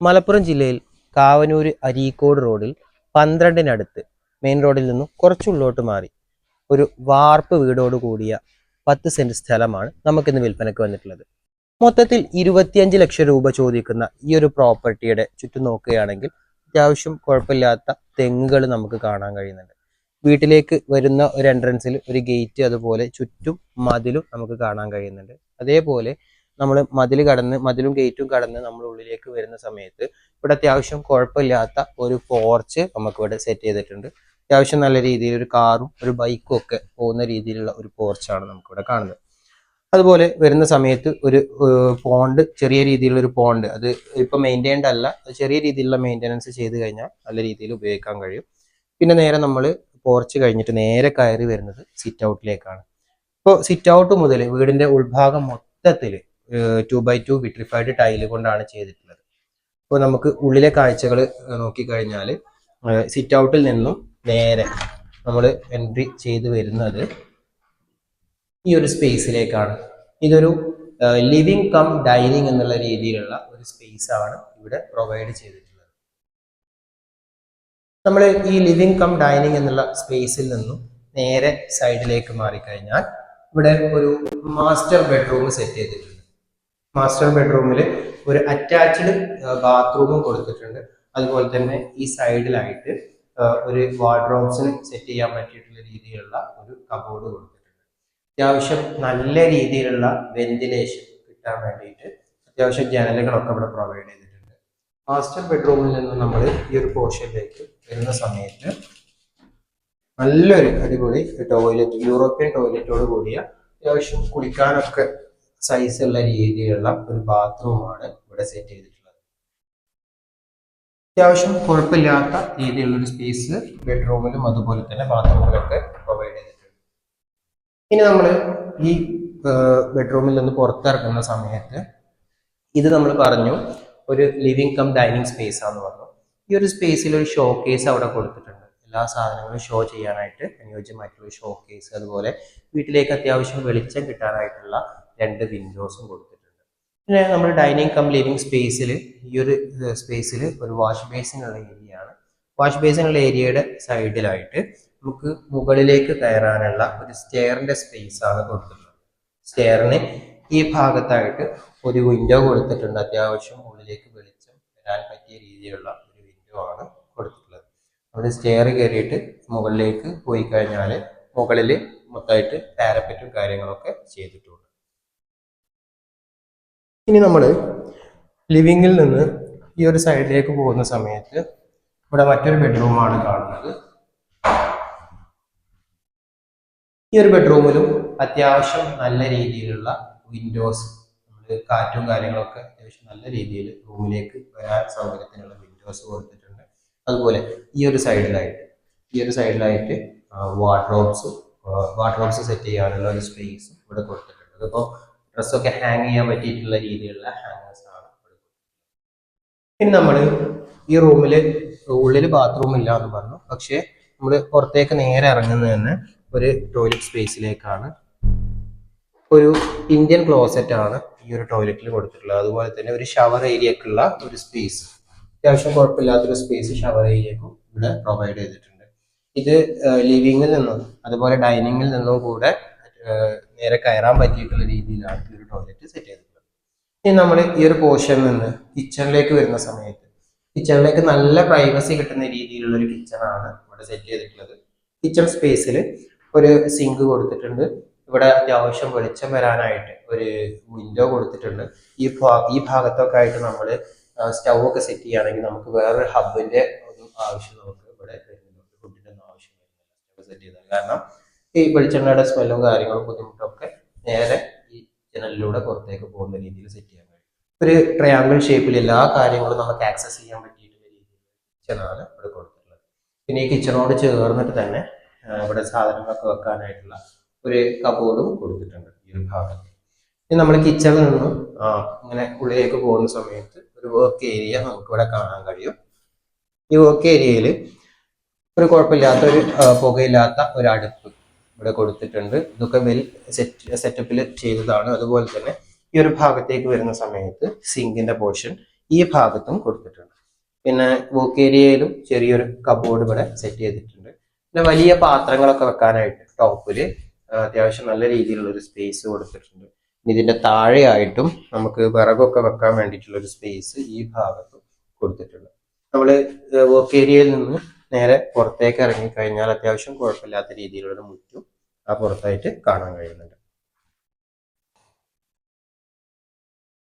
മലപ്പുറം ജില്ലയിൽ കാവനൂര് അരീക്കോട് റോഡിൽ പന്ത്രണ്ടിനടുത്ത് മെയിൻ റോഡിൽ നിന്നും കുറച്ചുള്ളോട്ട് മാറി ഒരു വാർപ്പ് വീടോട് കൂടിയ പത്ത് സെന്റ് സ്ഥലമാണ് നമുക്കിന്ന് വിൽപ്പനയ്ക്ക് വന്നിട്ടുള്ളത്. മൊത്തത്തിൽ ഇരുപത്തിയഞ്ച് ലക്ഷം രൂപ ചോദിക്കുന്ന ഈ ഒരു പ്രോപ്പർട്ടിയുടെ ചുറ്റും നോക്കുകയാണെങ്കിൽ അത്യാവശ്യം കുഴപ്പമില്ലാത്ത തെങ്ങുകൾ നമുക്ക് കാണാൻ കഴിയുന്നുണ്ട്. വീട്ടിലേക്ക് വരുന്ന ഒരു എൻട്രൻസിൽ ഒരു ഗേറ്റ് അതുപോലെ ചുറ്റും മതിലും നമുക്ക് കാണാൻ കഴിയുന്നുണ്ട്. അതേപോലെ നമ്മൾ മതിൽ കടന്ന് മതിലും ഗേറ്റും കടന്ന് നമ്മൾ ഉള്ളിലേക്ക് വരുന്ന സമയത്ത് ഇവിടെ അത്യാവശ്യം കുഴപ്പമില്ലാത്ത ഒരു പോർച്ച് നമുക്ക് ഇവിടെ സെറ്റ് ചെയ്തിട്ടുണ്ട്. അത്യാവശ്യം നല്ല രീതിയിൽ ഒരു കാറും ഒരു ബൈക്കും ഒക്കെ പോകുന്ന രീതിയിലുള്ള ഒരു പോർച്ചാണ് നമുക്കിവിടെ കാണുന്നത്. അതുപോലെ വരുന്ന സമയത്ത് ഒരു പോണ്ട് ചെറിയ രീതിയിലുള്ള ഒരു പോണ്ട്. അത് ഇപ്പൊ മെയിന്റൈൻഡ് അല്ല. ചെറിയ രീതിയിലുള്ള മെയിന്റനൻസ് ചെയ്ത് കഴിഞ്ഞാൽ നല്ല രീതിയിൽ ഉപയോഗിക്കാൻ കഴിയും. പിന്നെ നേരെ നമ്മൾ പോർച്ച് കഴിഞ്ഞിട്ട് നേരെ കയറി വരുന്നത് സിറ്റ് ഔട്ടിലേക്കാണ് ഇപ്പോൾ സിറ്റ് ഔട്ട് മുതൽ വീടിന്റെ ഉൾഭാഗം മൊത്തത്തിൽ two by two vitrified tile കൊണ്ടാണ് ചെയ്തിട്ടുള്ളത്. ഇപ്പോൾ നമുക്ക് ഉള്ളിലെ കാഴ്ചകൾ നോക്കിക്കഴിഞ്ഞാൽ സിറ്റ് ഔട്ടിൽ നിന്നും നേരെ നമ്മൾ എൻട്രി ചെയ്ത് വരുന്നത് ഈ ഒരു സ്പേസിലേക്കാണ് ഇതൊരു ലിവിങ് കം ഡൈനിങ് എന്നുള്ള രീതിയിലുള്ള ഒരു സ്പേസ് ആണ് ഇവിടെ പ്രൊവൈഡ് ചെയ്തിട്ടുള്ളത്. നമ്മൾ ഈ ലിവിങ് കം ഡൈനിങ് എന്നുള്ള സ്പേസിൽ നിന്നും നേരെ സൈഡിലേക്ക് മാറിക്കഴിഞ്ഞാൽ ഇവിടെ ഒരു മാസ്റ്റർ ബെഡ്റൂം സെറ്റ് ചെയ്തിട്ടുണ്ട്. മാസ്റ്റർ ബെഡ്റൂമിൽ ഒരു അറ്റാച്ച്ഡ് ബാത്റൂമും കൊടുത്തിട്ടുണ്ട്. അതുപോലെ തന്നെ ഈ സൈഡിലായിട്ട് ഒരു വാർഡ്രോബ്സിന് സെറ്റ് ചെയ്യാൻ പറ്റിയിട്ടുള്ള രീതിയിലുള്ള ഒരു കബോർഡ് കൊടുത്തിട്ടുണ്ട്. അത്യാവശ്യം നല്ല രീതിയിലുള്ള വെന്റിലേഷൻ കിട്ടാൻ വേണ്ടിയിട്ട് അത്യാവശ്യം ജനലുകളൊക്കെ ഇവിടെ പ്രൊവൈഡ് ചെയ്തിട്ടുണ്ട്. മാസ്റ്റർ ബെഡ്റൂമിൽ നിന്ന് നമ്മൾ ഈ ഒരു പോർഷനിലേക്ക് വരുന്ന സമയത്ത് നല്ലൊരു അടിപൊളി ടോയ്ലറ്റ് യൂറോപ്യൻ ടോയ്ലറ്റോട് കൂടിയ അത്യാവശ്യം കുളിക്കാനൊക്കെ സൈസ് ഉള്ള രീതിയിലുള്ള ഒരു ബാത്റൂമാണ് ഇവിടെ സെറ്റ് ചെയ്തിട്ടുള്ളത്. അത്യാവശ്യം കുഴപ്പമില്ലാത്ത രീതിയിലുള്ള ഒരു സ്പേസ് ബെഡ്റൂമിലും അതുപോലെ തന്നെ ബാത്റൂമിലൊക്കെ പ്രൊവൈഡ് ചെയ്തിട്ടുണ്ട്. ഇനി നമ്മൾ ഈ ബെഡ്റൂമിൽ നിന്ന് പുറത്തിറങ്ങുന്ന സമയത്ത് ഇത് നമ്മൾ പറഞ്ഞു ഒരു ലിവിങ് കം ഡൈനിങ് സ്പേസ് ആണെന്ന് പറഞ്ഞു. ഈ ഒരു സ്പേസിൽ ഒരു ഷോ കേസ് അവിടെ കൊടുത്തിട്ടുണ്ട്. എല്ലാ സാധനങ്ങളും ഷോ ചെയ്യാനായിട്ട് അനുയോജ്യമായിട്ടുള്ള ഷോ കേസ് അതുപോലെ വീട്ടിലേക്ക് അത്യാവശ്യം വെളിച്ചം കിട്ടാനായിട്ടുള്ള രണ്ട് വിൻഡോസും കൊടുത്തിട്ടുണ്ട്. പിന്നെ നമ്മൾ ഡൈനിങ് കം ലിവിങ് സ്പേസിൽ ഈ ഒരു സ്പേസിൽ ഒരു വാഷ് ബേസിനുള്ള ഏരിയ ആണ്. വാഷ് ബേസിനുള്ള ഏരിയയുടെ സൈഡിലായിട്ട് നമുക്ക് മുകളിലേക്ക് കയറാനുള്ള ഒരു സ്റ്റെയറിന്റെ സ്പേസ് ആണ് കൊടുത്തിട്ടുള്ളത്. സ്റ്റെയറിന് ഈ ഭാഗത്തായിട്ട് ഒരു വിൻഡോ കൊടുത്തിട്ടുണ്ട്. അത്യാവശ്യം ഉള്ളിലേക്ക് വെളിച്ചം വരാൻ പറ്റിയ രീതിയിലുള്ള ഒരു വിൻഡോ ആണ് കൊടുത്തിട്ടുള്ളത്. അവിടെ സ്റ്റെയർ കയറിയിട്ട് മുകളിലേക്ക് പോയി കഴിഞ്ഞാൽ മുകളിൽ മൊത്തമായിട്ട് പാരപ്പറ്റും കാര്യങ്ങളൊക്കെ ചെയ്തിട്ടുണ്ട്. ഇനി നമ്മൾ ലിവിങ്ങിൽ നിന്ന് ഈ ഒരു സൈഡിലേക്ക് പോകുന്ന സമയത്ത് ഇവിടെ മറ്റൊരു ബെഡ്റൂമാണ് കാണുന്നത്. ഈ ഒരു ബെഡ്റൂമിലും അത്യാവശ്യം നല്ല രീതിയിലുള്ള വിൻഡോസ് നമ്മൾ കാറ്റും കാര്യങ്ങളൊക്കെ അത്യാവശ്യം നല്ല രീതിയിൽ റൂമിലേക്ക് വരാൻ സൗകര്യത്തിനുള്ള വിൻഡോസ് കൊടുത്തിട്ടുണ്ട്. അതുപോലെ ഈ ഒരു സൈഡിലായിട്ട് ഈ ഒരു സൈഡിലായിട്ട് വാർഡ്രോബ്സും വാർഡ്രോബ്സ് സെറ്റ് ചെയ്യാനുള്ള ഒരു സ്പേസും ഇവിടെ കൊടുത്തിട്ടുണ്ട്. അതിപ്പോൾ ഡ്രസ്സൊക്കെ ഹാങ് ചെയ്യാൻ പറ്റിയിട്ടുള്ള രീതിയിലുള്ള ഹാങ്ങേഴ്സ് ആണ്. ഇനി നമ്മൾ ഈ റൂമിൽ ഉള്ളിൽ ബാത്റൂം ഇല്ല എന്ന് പറഞ്ഞു. പക്ഷേ നമ്മൾ പുറത്തേക്ക് നേരെ ഇറങ്ങുന്നത് തന്നെ ഒരു ടോയ്ലറ്റ് സ്പേസിലേക്കാണ് ഒരു ഇന്ത്യൻ ക്ലോസറ്റ് ആണ് ഈ ഒരു ടോയ്ലറ്റിൽ കൊടുത്തിട്ടുള്ളത്. അതുപോലെ തന്നെ ഒരു ഷവർ ഏരിയക്കുള്ള ഒരു സ്പേസ് അത്യാവശ്യം കുഴപ്പമില്ലാത്തൊരു സ്പേസ് ഷവർ ഏരിയക്കും ഇവിടെ പ്രൊവൈഡ് ചെയ്തിട്ടുണ്ട്. ഇത് ലിവിങ്ങിൽ നിന്നും അതുപോലെ ഡൈനിങ്ങിൽ നിന്നും കൂടെ നേരെ കയറാൻ പറ്റിയിട്ടുള്ള രീതിയിലാണ് ഈ ഒരു ടോയ്ലറ്റ് സെറ്റ് ചെയ്തിട്ടുള്ളത്. ഇനി നമ്മൾ ഈ ഒരു പോർഷനിൽ നിന്ന് കിച്ചണിലേക്ക് വരുന്ന സമയത്ത് കിച്ചണിലേക്ക് നല്ല പ്രൈവസി കിട്ടുന്ന രീതിയിലുള്ള ഒരു കിച്ചൺ ആണ് ഇവിടെ സെറ്റ് ചെയ്തിട്ടുള്ളത്. കിച്ചൺ സ്പേസിൽ ഒരു സിങ്ക് കൊടുത്തിട്ടുണ്ട്. ഇവിടെ അത്യാവശ്യം വെളിച്ചം വരാനായിട്ട് ഒരു വിൻഡോ കൊടുത്തിട്ടുണ്ട്. ഈ ഈ ഭാഗത്തൊക്കെ ആയിട്ട് നമ്മൾ സ്റ്റൗ ഒക്കെ സെറ്റ് ചെയ്യുകയാണെങ്കിൽ നമുക്ക് വേറൊരു ഹബിന്റെ ഒരു ആവശ്യം നമുക്ക് ഇവിടെ ഫുഡിന്റെ ഒന്നും ആവശ്യം സെറ്റ് ചെയ്താൽ കാരണം ഈ വെളിച്ചെണ്ണയുടെ സ്മെല്ലും കാര്യങ്ങളും ബുദ്ധിമുട്ടൊക്കെ നേരെ ഈ ജനലിലൂടെ പുറത്തേക്ക് പോകുന്ന രീതിയിൽ സെറ്റ് ചെയ്യാൻ കഴിയും. ഒരു ട്രയാങ്കിൾ ഷേപ്പിൽ എല്ലാ കാര്യങ്ങളും നമുക്ക് ആക്സസ് ചെയ്യാൻ പറ്റിയിട്ടുള്ള രീതിയിൽ കിച്ചണാണ് ഇവിടെ കൊടുത്തിട്ടുള്ളത്. പിന്നെ ഈ കിച്ചണോട് ചേർന്നിട്ട് തന്നെ ഇവിടെ സാധനങ്ങളൊക്കെ വെക്കാനായിട്ടുള്ള ഒരു കബോർഡും കൊടുത്തിട്ടുണ്ട് ഈ ഒരു ഭാഗത്ത്. ഇനി നമ്മൾ കിച്ചണിൽ നിന്നും ഇങ്ങനെ ഉള്ളിലേക്ക് പോകുന്ന സമയത്ത് ഒരു വർക്ക് ഏരിയ നമുക്ക് ഇവിടെ കാണാൻ കഴിയും. ഈ വർക്ക് ഏരിയയിൽ ഒരു കുഴപ്പമില്ലാത്ത ഒരു പുകയില്ലാത്ത ഒരു അടുപ്പ്. ഇവിടെ കൊടുത്തിട്ടുണ്ട്. ഇതൊക്കെ വെൽ സെറ്റ് സെറ്റപ്പിൽ ചെയ്തതാണ്. അതുപോലെ തന്നെ ഈ ഒരു ഭാഗത്തേക്ക് വരുന്ന സമയത്ത് സിങ്കിന്റെ പോർഷൻ ഈ ഭാഗത്തും കൊടുത്തിട്ടുണ്ട്. പിന്നെ വർക്ക് ഏരിയയിലും ചെറിയൊരു കബോർഡ് ഇവിടെ സെറ്റ് ചെയ്തിട്ടുണ്ട്. പിന്നെ വലിയ പാത്രങ്ങളൊക്കെ വെക്കാനായിട്ട് ടോപ്പിൽ അത്യാവശ്യം നല്ല രീതിയിലുള്ള ഒരു സ്പേസ് കൊടുത്തിട്ടുണ്ട്. ഇതിന്റെ താഴെയായിട്ടും നമുക്ക് വിറകൊക്കെ വെക്കാൻ വേണ്ടിയിട്ടുള്ള ഒരു സ്പേസ് ഈ ഭാഗത്തും കൊടുത്തിട്ടുണ്ട്. നമ്മൾ വർക്ക് ഏരിയയിൽ നിന്ന് നേരെ പുറത്തേക്ക് ഇറങ്ങി കഴിഞ്ഞാൽ അത്യാവശ്യം കുഴപ്പമില്ലാത്ത രീതിയിലുള്ള മുറ്റും ആ പുറത്തായിട്ട് കാണാൻ കഴിയുന്നുണ്ട്.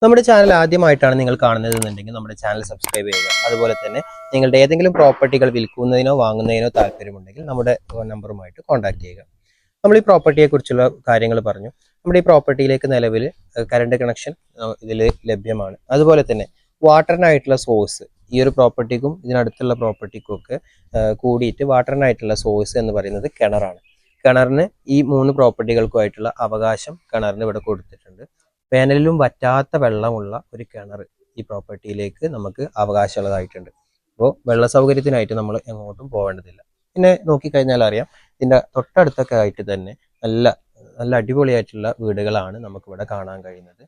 നമ്മുടെ ചാനൽ ആദ്യമായിട്ടാണ് നിങ്ങൾ കാണുന്നത് എന്നുണ്ടെങ്കിൽ നമ്മുടെ ചാനൽ സബ്സ്ക്രൈബ് ചെയ്യുക. അതുപോലെ തന്നെ നിങ്ങളുടെ ഏതെങ്കിലും പ്രോപ്പർട്ടികൾ വിൽക്കുന്നതിനോ വാങ്ങുന്നതിനോ താല്പര്യമുണ്ടെങ്കിൽ നമ്മുടെ നമ്പറുമായിട്ട് കോൺടാക്ട് ചെയ്യുക. നമ്മൾ ഈ പ്രോപ്പർട്ടിയെ കുറിച്ചുള്ള കാര്യങ്ങൾ പറഞ്ഞു. നമ്മുടെ ഈ പ്രോപ്പർട്ടിയിലേക്ക് നിലവിൽ കറണ്ട് കണക്ഷൻ ഇതിൽ ലഭ്യമാണ്. അതുപോലെ തന്നെ വാട്ടറിനായിട്ടുള്ള സോഴ്സ് ഈ ഒരു പ്രോപ്പർട്ടിക്കും ഇതിനടുത്തുള്ള പ്രോപ്പർട്ടിക്കും ഒക്കെ കൂടിയിട്ട് വാട്ടറിനായിട്ടുള്ള സോഴ്സ് എന്ന് പറയുന്നത് കിണറാണ്. കിണറിന് ഈ മൂന്ന് പ്രോപ്പർട്ടികൾക്കുമായിട്ടുള്ള അവകാശം കിണറിന് ഇവിടെ കൊടുത്തിട്ടുണ്ട്. വേനലിലും വറ്റാത്ത വെള്ളമുള്ള ഒരു കിണർ ഈ പ്രോപ്പർട്ടിയിലേക്ക് നമുക്ക് അവകാശമുള്ളതായിട്ടുണ്ട്. അപ്പോൾ വെള്ള സൗകര്യത്തിനായിട്ട് നമ്മൾ എങ്ങോട്ടും പോകേണ്ടതില്ല. പിന്നെ നോക്കിക്കഴിഞ്ഞാൽ അറിയാം ഇതിന്റെ തൊട്ടടുത്തൊക്കെ ആയിട്ട് തന്നെ നല്ല നല്ല അടിപൊളിയായിട്ടുള്ള വീടുകളാണ് നമുക്കിവിടെ കാണാൻ കഴിയുന്നത്.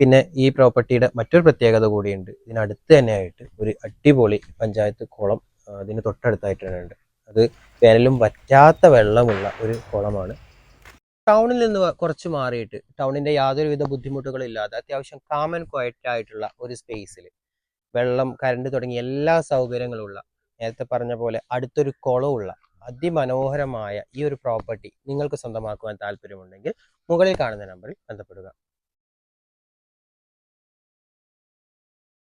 പിന്നെ ഈ പ്രോപ്പർട്ടിയുടെ മറ്റൊരു പ്രത്യേകത കൂടിയുണ്ട്. ഇതിനടുത്ത് തന്നെയായിട്ട് ഒരു അടിപൊളി പഞ്ചായത്ത് കുളം അതിന് തൊട്ടടുത്തായിട്ടുണ്ട്. ഉണ്ട് അത് വേനലും വറ്റാത്ത വെള്ളമുള്ള ഒരു കുളമാണ്. ടൗണിൽ നിന്ന് കുറച്ച് മാറിയിട്ട് ടൗണിന്റെ യാതൊരുവിധ ബുദ്ധിമുട്ടുകളും ഇല്ലാതെ അത്യാവശ്യം കാമൻ ക്വയറ്റ് ആയിട്ടുള്ള ഒരു സ്പേസിൽ വെള്ളം കരണ്ട് തുടങ്ങിയ എല്ലാ സൗകര്യങ്ങളുള്ള നേരത്തെ പറഞ്ഞ പോലെ അടുത്തൊരു കുളമുള്ള അതിമനോഹരമായ ഈ ഒരു പ്രോപ്പർട്ടി നിങ്ങൾക്ക് സ്വന്തമാക്കുവാൻ താല്പര്യമുണ്ടെങ്കിൽ മുകളിൽ കാണുന്ന നമ്പറിൽ ബന്ധപ്പെടുക.